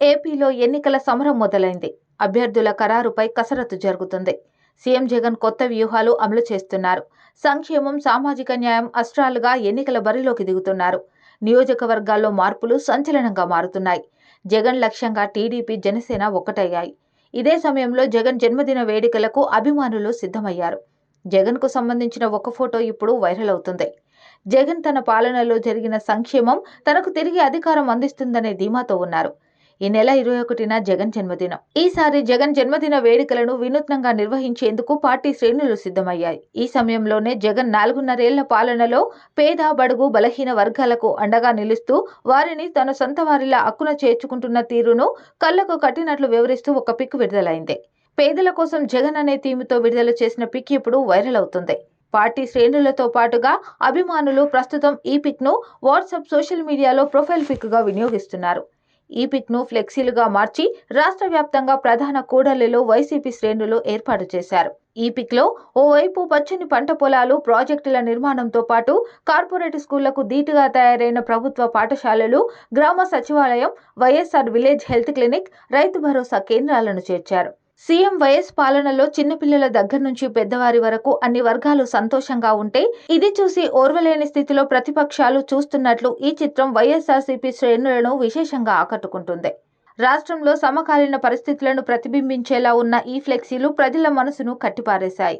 ఏపీలో ఎన్నికల సమరం మొదలైంది. అభ్యర్థుల ఖరారుపై కసరత్తు జరుగుతుంది. సీఎం జగన్ కొత్త వ్యూహాలు అమలు చేస్తున్నారు. సంక్షేమం సామాజిక న్యాయం అస్త్రాలుగా ఎన్నికల బరిలోకి దిగుతున్నారు. నియోజకవర్గాల్లో మార్పులు సంచలనంగా మారుతున్నాయి. జగన్ లక్ష్యంగా టీడీపీ జనసేన ఒక్కటయ్యాయి. ఇదే సమయంలో జగన్ జన్మదిన వేడుకలకు అభిమానులు సిద్ధమయ్యారు. జగన్కు సంబంధించిన ఒక ఫోటో ఇప్పుడు వైరల్ అవుతుంది. జగన్ తన పాలనలో జరిగిన సంక్షేమం తనకు తిరిగి అధికారం అందిస్తుందనే ధీమాతో ఉన్నారు. ఈ నెల ఇరవై ఒకటిన జగన్ జన్మదినం. ఈసారి జగన్ జన్మదిన వేడుకలను వినూత్నంగా నిర్వహించేందుకు పార్టీ శ్రేణులు సిద్ధమయ్యాయి. ఈ సమయంలోనే జగన్ నాలుగున్నరేళ్ళ పాలనలో పేద బడుగు బలహీన వర్గాలకు అండగా నిలుస్తూ వారిని తన సొంత వారిలా అక్కున చేర్చుకుంటున్న తీరును కళ్ళకు కట్టినట్లు వివరిస్తూ ఒక పిక్ విడుదలైంది. పేదల కోసం జగన్ అనే థీమ్తో విడుదల చేసిన పిక్ ఇప్పుడు వైరల్ అవుతుంది. పార్టీ శ్రేణులతో పాటుగా అభిమానులు ప్రస్తుతం ఈ పిక్ను వాట్సాప్ సోషల్ మీడియాలో ప్రొఫైల్ పిక్గా వినియోగిస్తున్నారు. ఈ పిక్ను ఫ్లెక్సీలుగా మార్చి రాష్ట్ర వ్యాప్తంగా ప్రధాన కూడలిలో వైసీపీ శ్రేణులు ఏర్పాటు చేశారు. ఈ పిక్లో ఓవైపు పచ్చని పంట పొలాలు ప్రాజెక్టుల నిర్మాణంతో పాటు కార్పొరేట్ స్కూళ్ళకు ధీటుగా తయారైన ప్రభుత్వ పాఠశాలలు గ్రామ సచివాలయం YSR village health clinic Rythu Bharosa కేంద్రాలను చేర్చారు. సీఎం వైఎస్ పాలనలో చిన్నపిల్లల దగ్గర నుంచి పెద్దవారి వరకు అన్ని వర్గాలు సంతోషంగా ఉంటే ఇది చూసి ఓర్వలేని స్థితిలో ప్రతిపక్షాలు చూస్తున్నట్లు ఈ చిత్రం వైఎస్ఆర్సీపీ శ్రేణులను విశేషంగా ఆకట్టుకుంటుంది. రాష్ట్రంలో సమకాలీన పరిస్థితులను ప్రతిబింబించేలా ఉన్న ఈ ఫ్లెక్సీలు ప్రజల మనసును కట్టిపారేశాయి.